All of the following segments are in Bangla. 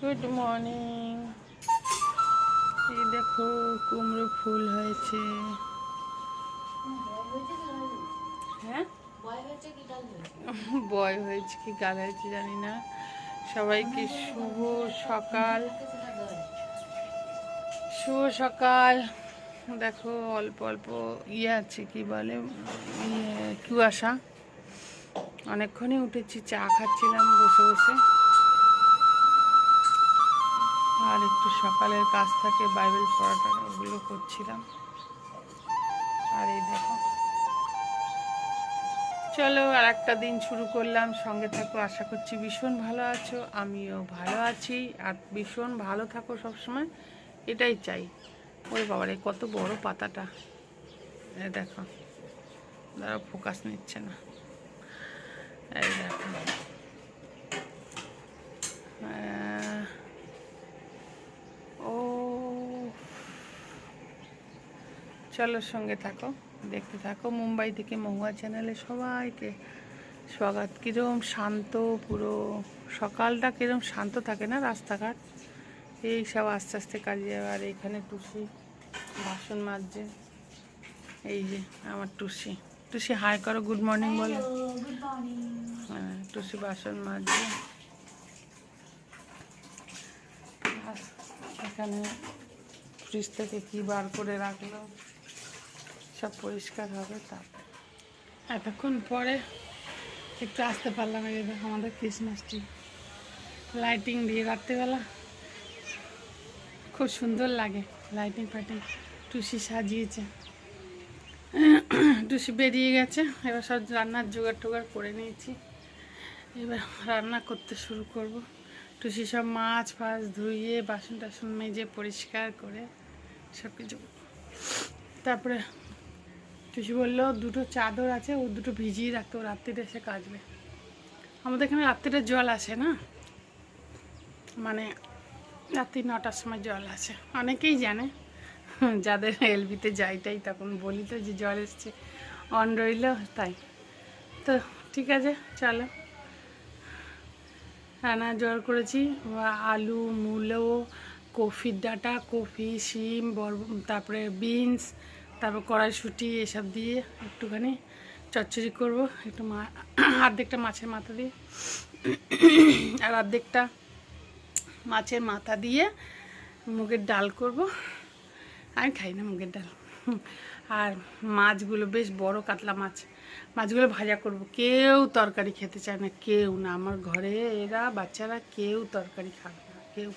গুড মর্নিং এই দেখো কুমড়ো ফুল হয়েছে। হ্যাঁ? বয় হয়েছে কি, গাল হয়েছে জানি না। সবাইকে শুভ সকাল? শুভ সকাল। দেখো অল্প অল্প ইয়ে আছে, কি বলে ইয়ে কুয়াশা। অনেকক্ষণই উঠেছি, চা খাচ্ছিলাম বসে বসে। আর একটু সকালের কাজ থাকে, বাইবেল পড়াটা ওগুলো করছিলাম। আর এই দেখো। চলো আর একটা দিন শুরু করলাম। সঙ্গে থাকো, আশা করছি ভীষণ ভালো আছো। আমিও ভালো আছি। আর ভীষণ ভালো থাকো সবসময়। এটাই চাই। ওই বাবারে, কত বড় পাতাটা। দেখো। দাঁড়া ফোকাস নিচ্ছে না। এই দেখো আহ, ও চলো সঙ্গে থাকো দেখতে থাকো। মুম্বাই থেকে মহুয়া চ্যানেলে সবাইকে স্বাগত। কিরম শান্ত পুরো সকালটা কিরম শান্ত থাকে না রাস্তাঘাট? এই সব আস্তে আস্তে কাজে আর এখানে টুসি বাসন মাজছে এই যে আমার টুসি। টুসি হাই করো গুড মর্নিং বলো। হ্যাঁ টুসি বাসন মাজছে এখানে ফ্রিজ থেকে কি বার করে রাখল, সব পরিষ্কার হবে তারপর। এতক্ষণ পরে একটু আসতে পারলাম এই দেখো আমাদের ক্রিসমাস ট্রি লাইটিং দিয়ে রাত্রেবেলা খুব সুন্দর লাগে লাইটিং ফাইটিং। টুসি সাজিয়েছে। টুসি বেরিয়ে গেছে, এবার সব রান্নার জোগাড় টোগাড় করে নিয়েছি। এবার রান্না করতে শুরু করব। টুসি সব মাছ ফাছ ধুইয়ে বাসন টাসন মেজে পরিষ্কার করে সব কিছু তারপরে টুসি বলল, দুটো চাদর আছে, ও দুটো ভিজিয়ে রাখতে, ও রাত্রিতে এসে কাচবে। আমাদের এখানে রাত্রিটা জল আসে না? মানে রাত্রি নটার সময় জল আসে। অনেকেই জানে, যাদের এলবিতে যাইটাই তখন বলি তো যে জল এসছে, অন রইল, তাই। তো ঠিক আছে, চলো। রান্না জল করেছি। আলু, মূলো, কফির ডাঁটা, কফি, শিম, বর, তারপরে বিনস, তারপর কড়াইশুঁটি, এসব দিয়ে একটুখানি চচ্চড়ি করব। একটু মা অর্ধেকটা মাছের মাথা দিয়ে। আর অর্ধেকটা মাছের মাথা দিয়ে মুগের ডাল করব। আমি খাই না মুগের ডাল। আর মাছগুলো বেশ বড় কাতলা মাছ। মাছগুলো ভাজা করব। কেউ তরকারি খেতে চায় না, কেউ না। আমার ঘরে এরা, বাচ্চারা কেউ তরকারি খাবে না, কেউ।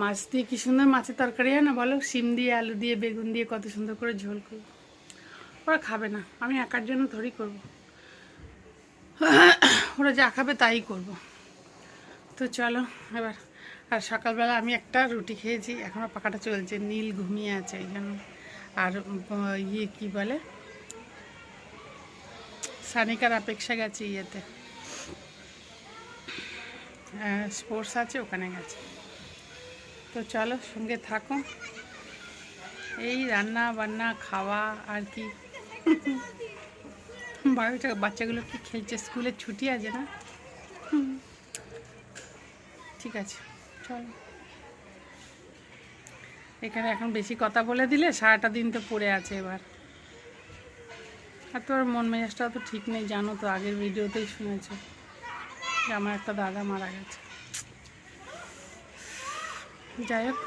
মাছ দিয়ে কি সুন্দর মাছের তরকারি হয় না বলো? শিম দিয়ে, আলু দিয়ে, বেগুন দিয়ে কত সুন্দর করে ঝোল করব ওরা খাবে না, আমি একার জন্য থরি করব। ওরা যা খাবে তাই করব। তো চলো এবার, আর সকালবেলা আমি একটা রুটি খেয়েছি এখনও পাখাটা চলছে, নীল ঘুমিয়ে আছে, এই জন্য। আর ইয়ে কী বলে? সানিকার অপেক্ষা গেছে ইয়েতে। স্পোর্টস আছে, ওখানে গেছে। তো চলো, সঙ্গে থাকো। এই রান্না বান্না, খাওয়া আর কি। বাড়িটা বাচ্চাগুলো কি খেলছে? স্কুলে ছুটি আছে না? ঠিক আছে, চলো। এখানে এখন বেশি কথা বলে দিলে সারাটা দিন তো পড়ে আছে এবার। আর তোর মন মেজাজটা তো ঠিক নেই, জানো তো, আগের ভিডিওতেই শুনেছো যে আমার একটা দাদা মারা গেছে। যাই হোক,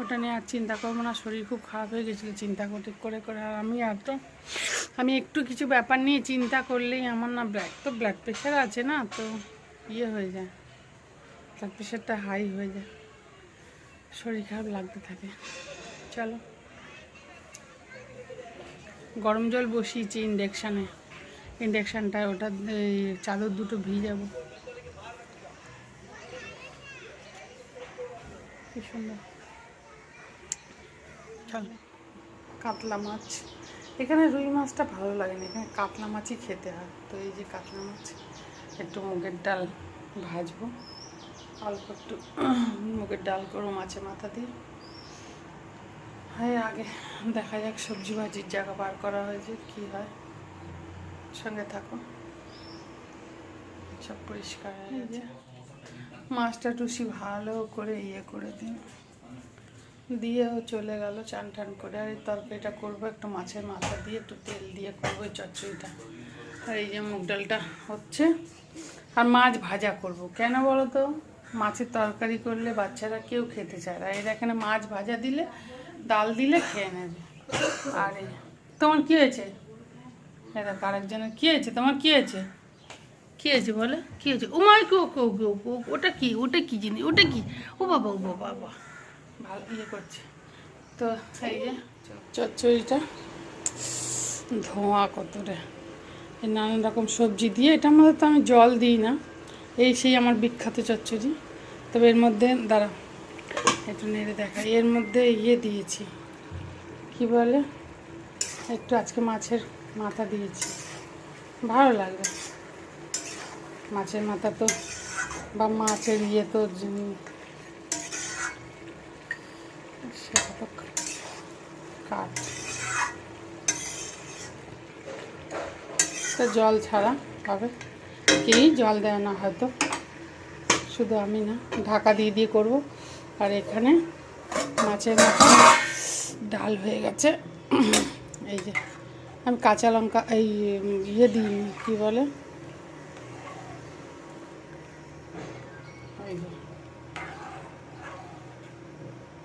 ওটা নিয়ে আর চিন্তা করব না, শরীর খুব খারাপ হয়ে গেছিল, চিন্তা করতে করে করে, আর আমি আর তো, আমি একটু কিছু ব্যাপার নিয়ে চিন্তা করলেই আমার না ব্ল্যাক তো ব্লাড প্রেশার আছে না, তো ইয়ে হয়ে যায়, ব্লাড প্রেশারটা হাই হয়ে যায়, শরীর খারাপ লাগতে থাকে। চলো। গরম জল বসিয়েছি ইন্ডাকশানে ইন্ডাকশানটায় ওটা চাদর দুটো ভিজাবো কি সুন্দর। কাতলা মাছ। এখানে রুই মাছটা ভালো লাগে না এখানে কাতলা মাছই খেতে হয়। তো এই যে কাতলা মাছ, একটু মুগের ডাল ভাজবো। অল্প একটু মুগের ডাল করব মাছের মাথা দিয়ে। হ্যাঁ আগে দেখা যাক সবজি ভাজির জায়গা বার করা হয়েছে কি হয়। সঙ্গে থাকো। সব পরিষ্কার হয়ে গেছে। মাছটা টুসি ভালো করে ইয়ে করে দিন। দিয়েও চলে গেল চান টান করে। আর এই তরকারিটা করব একটু মাছের মাথা দিয়ে একটু তেল দিয়ে করব এই চচ্চড়িটা। আর এই যে মুগ ডালটা হচ্ছে। আর মাছ ভাজা করব। কেন বলো তো? মাছের তরকারি করলে বাচ্চারা কেউ খেতে চায় না। এর এখানে মাছ ভাজা দিলে ডাল দিলে খেয়ে নেবে। আর, তোমার কী হয়েছে? এটা আরেকজনের কী হয়েছে? তোমার কী হয়েছে? কী হয়েছে বলে? কী হয়েছে? ও মাই কো কো কো কো, ওটা কী? ওটা কী জিনিস? ওটা কী? ও বাবা ও বাবা বাবা। ভালো ইয়ে করছে। তো এই যে চচ্চড়িটা, ধোঁয়া কত রে। এই নানান রকম সবজি দিয়ে এটার মধ্যে তো আমি জল দিই না। এই সেই আমার বিখ্যাত চচ্চড়ি। তবে এর মধ্যে দাঁড়া একটু নেড়ে দেখা এর মধ্যে ইয়ে দিয়েছি। কি বলে? একটু আজকে মাছের মাথা দিয়েছি। ভালো লাগবে। মাছের মাথা তো বা মাছের ইয়ে তো সেটা তো তো জল ছাড়া হবে। কেই জল দেয় না হয়তো। শুধু আমি না। ঢাকা দিয়ে দিয়ে করব। আর এখানে মাছের মাথা ডাল হয়ে গেছে। এই যে আমি কাঁচা লঙ্কা, এই ইয়ে দিইনি কী বলে?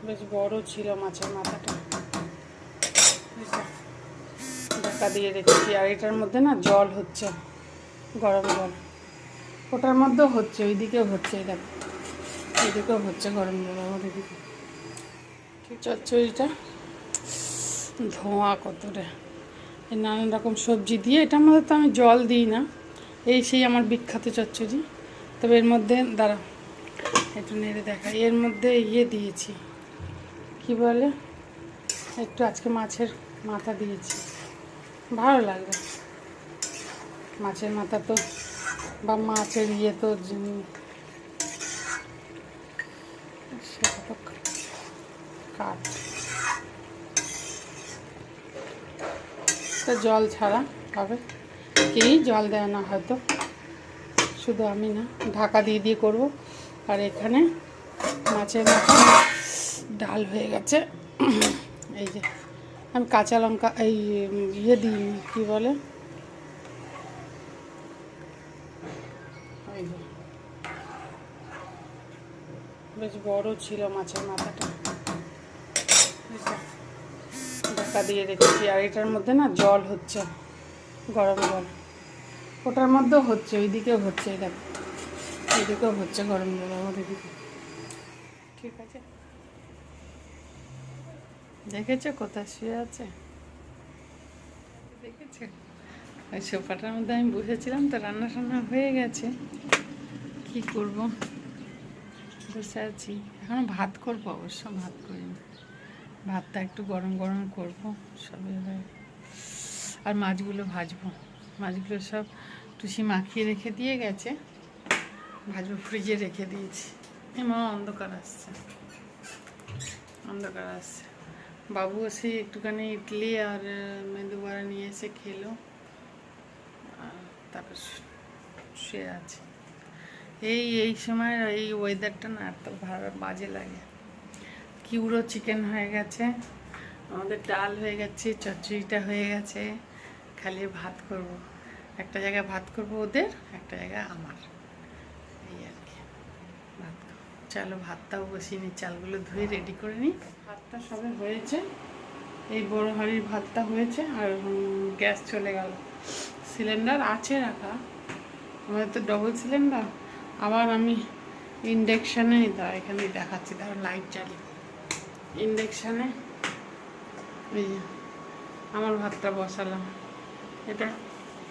বেশ বড় ছিল মাছের মাথাটা। ঢাকা দিয়ে রেখেছি। আর এটার মধ্যে না জল হচ্ছে, গরম জল। ওটার মধ্যেও হচ্ছে, ওইদিকেও হচ্ছে দেখো। এইদিকেও হচ্ছে গরম জল আমাদের দিকে। চচ্চড়িটা ধোঁয়া কত রে এই নানান রকম সবজি দিয়ে এটার মধ্যে তো আমি জল দিই না। এই সেই আমার বিখ্যাত চচ্চড়ি। তবে এর মধ্যে দাঁড়া একটু নেড়ে দেখা এর মধ্যে ইয়ে দিয়েছি। কি বলে? একটু আজকে মাছের মাথা দিয়েছি। ভালো লাগবে মাছের মাথা তো, বা মাছের ইয়ে তো তো কাঠ তো জল ছাড়া হবে। কেই জল দেয় না হয়তো। শুধু আমি না, ঢাকা দিয়ে দিয়ে করব। আর এখানে মাছের মাথা ডাল হয়ে গেছে। এই যে, আমি কাঁচা লঙ্কা, এই ইয়ে দিইনি, কী বলে? বেশ বড় ছিল মাছের মাথাটা? ঢাকা দিয়ে রেখেছি। আর এটার মধ্যে না জল হচ্ছে, গরম জল। ওটার মধ্যেও হচ্ছে, ওইদিকেও হচ্ছে দেখো। এইদিকেও হচ্ছে গরম জল আমাদের দিকে ঠিক আছে? দেখেছ কোথায় শুয়ে আছে? দেখেছ? ওই সোফাটার মধ্যে আমি বসেছিলাম, তো রান্না টান্না হয়ে গেছে। কি করব? বসে আছি। এখন ভাত করব, অবশ্য ভাত করিনি। ভাতটা একটু গরম গরম করব, সবে আর মাছগুলো ভাজবো। মাছগুলো সব টুসি মাখিয়ে রেখে দিয়ে গেছে। ভাজবো, ফ্রিজে রেখে দিয়েছি। এমন অন্ধকার আসছে। অন্ধকার আসছে। বাবু এসে একটুখানি ইডলি আর মেদু বড়া নিয়ে এসে খেলো। আর তারপর শুয়ে আছে। এই এই সময় এই ওয়েদারটা না এত ভালো, বাজে লাগে। কিউরো চিকেন হয়ে গেছে, আমাদের ডাল হয়ে গেছে, চচ্চড়িটা হয়ে গেছে, খালি ভাত করব। একটা জায়গায় ভাত করব ওদের, একটা জায়গায় আমার। এই আর কি, ভাত। চলো ভাতটাও বসিয়ে নিই, চালগুলো ধুয়ে রেডি করে নিই। ভাতটা সবে হয়েছে, এই বড় হাঁড়ির ভাতটা হয়েছে আর গ্যাস চলে গেল। সিলিন্ডার আছে রাখা। আমাদের তো ডবল সিলিন্ডার আবার আমি ইন্ডাকশানে দা এখানে দেখাচ্ছি তার লাইট জ্বালিয়ে ইন্ডাকশানে যে, আমার ভাতটা বসালাম। এটা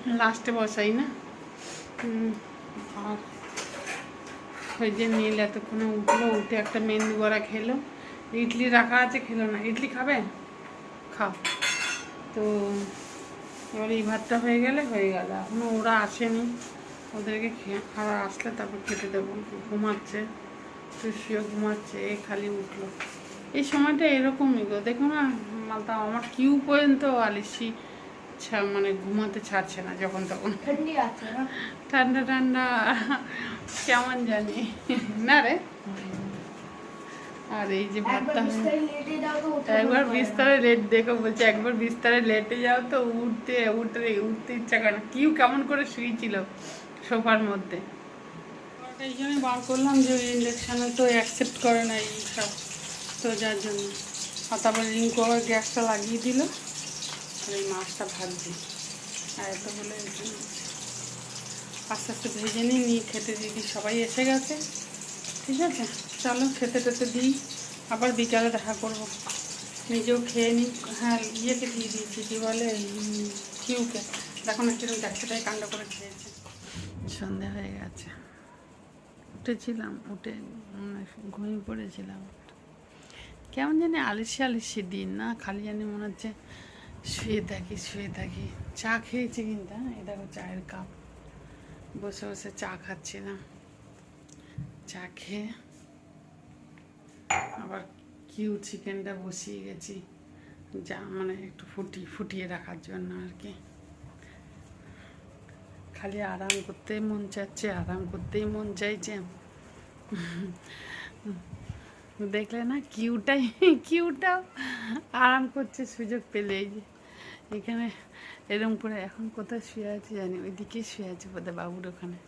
লাস্টে বসাই না? আর ওই যে নীল এতক্ষণে উঠল, উঠে একটা মেন্দু বড়া খেলো। ইডলি রাখা আছে, খেলো না। ইডলি খাবে? খাও। তো, এবার এই ভাতটা হয়ে গেলে হয়ে গেল। এখনও ওরা আসেনি। ওদেরকে খেয়ে খাওয়া আসলে তারপর খেতে দেবো। ঘুমাচ্ছে তুষিও ঘুমাচ্ছে এ খালি উঠল। এই সময়টা এরকমই গো। দেখো না মালতা আমার কিউ পর্যন্ত আলিসি মানে ঘুমাতে ছাড়ছে না যখন তখন। ঠান্ডা ঠান্ডা কেমন জানি। না রে। আর এই যে একবার বিস্তারে লেট দেখো বলছে একবার বিস্তারে লেটে যাও তো উঠতে উঠতে উঠতে ইচ্ছা করে কিউ কেমন করে শুয়েছিল। সোফার মধ্যে। এই জন্য বার করলাম যে ইন্ডাকশানে তো অ্যাকসেপ্ট করে না এই সব তো যার জন্য। আর তারপর রিঙ্কু আবার গ্যাসটা লাগিয়ে দিল। আর এই মাছটা ভাজছি আর এত বলে আস্তে আস্তে ভেজে নিই, নিয়ে খেতে দিয়ে দিই, সবাই এসে গেছে। ঠিক আছে? চলো, খেতে টেতে দিই। আবার বিকালে দেখা করব। নিজেও খেয়ে নিই। হ্যাঁ ইয়েকে দিয়ে দিয়েছি, কী বলে কিউকে। দেখো না কীরকম দেখছেটাই কাণ্ড করে খেয়েছে। সন্ধে হয়ে গেছে। উঠেছিলাম, উঠে ঘুমিয়ে পড়েছিলাম। কেমন জানি আলিসি আলিসি দিন, না? খালি জানি মনে হচ্ছে শুয়ে থাকি শুয়ে থাকি। চা খেয়েছি কিন্তু হ্যাঁ? এই দেখো চায়ের কাপ। বসে বসে চা খাচ্ছিলাম। চা খেয়ে আবার কিউ চিকেনটা বসিয়ে গেছি। যা মানে একটু ফুটি, ফুটিয়ে রাখার জন্য আর কি। খালি আরাম করতেই মন চাচ্ছে, আরাম করতেই মন চাইছে। দেখলে না কিউটাই কিউটাও আরাম করছে সুযোগ পেলে। এই যে এখানে এরম করে এখন কোথায় শুয়ে আছে জানি, ওইদিকে শুয়ে আছে বোধহয় বাবুর ওখানে।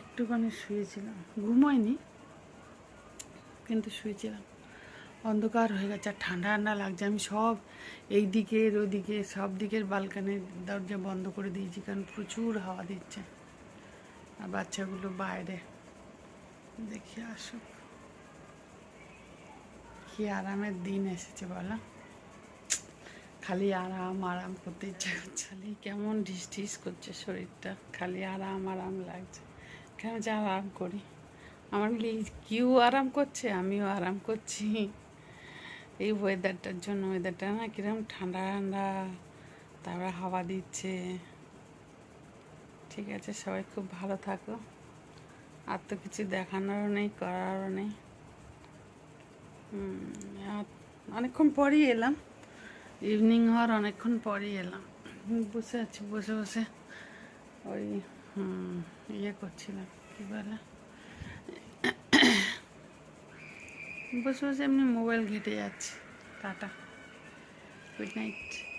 একটুখানি শুয়েছিলাম। ঘুমোয়নি, কিন্তু শুয়েছিলাম। অন্ধকার হয়ে গেছে, আর ঠান্ডা ঠান্ডা লাগছে। আমি সব এই দিকের ওদিকে সব দিকের বালকানির দরজা বন্ধ করে দিয়েছি, কারণ প্রচুর হাওয়া দিচ্ছে। আর বাচ্চাগুলো বাইরে। দেখি আসুক। কি আরামের দিন এসেছে বলো। খালি আরাম আরাম করতে ইচ্ছা করছে। খালি কেমন ঢিস ঢিস করছে শরীরটা। খালি আরাম আরাম লাগছে। কেন যে আরাম করি? আমার কিউ আরাম করছে? আমিও আরাম করছি। এই ওয়েদারটার জন্য ওয়েদারটা না কীরকম ঠান্ডা ঠান্ডা। তারপরে হাওয়া দিচ্ছে। ঠিক আছে, সবাই খুব ভালো থাকো। আর তো কিছু দেখানোরও নেই, করারও নেই। অনেকক্ষণ পরেই এলাম। ইভিনিং হওয়ার অনেকক্ষণ পরেই এলাম। বসে আছি, বসে বসে। ওই ইয়ে করছিলাম, কী বলে? বসে বসে এমনি মোবাইল ঘেটে যাচ্ছে। টাটা। Good night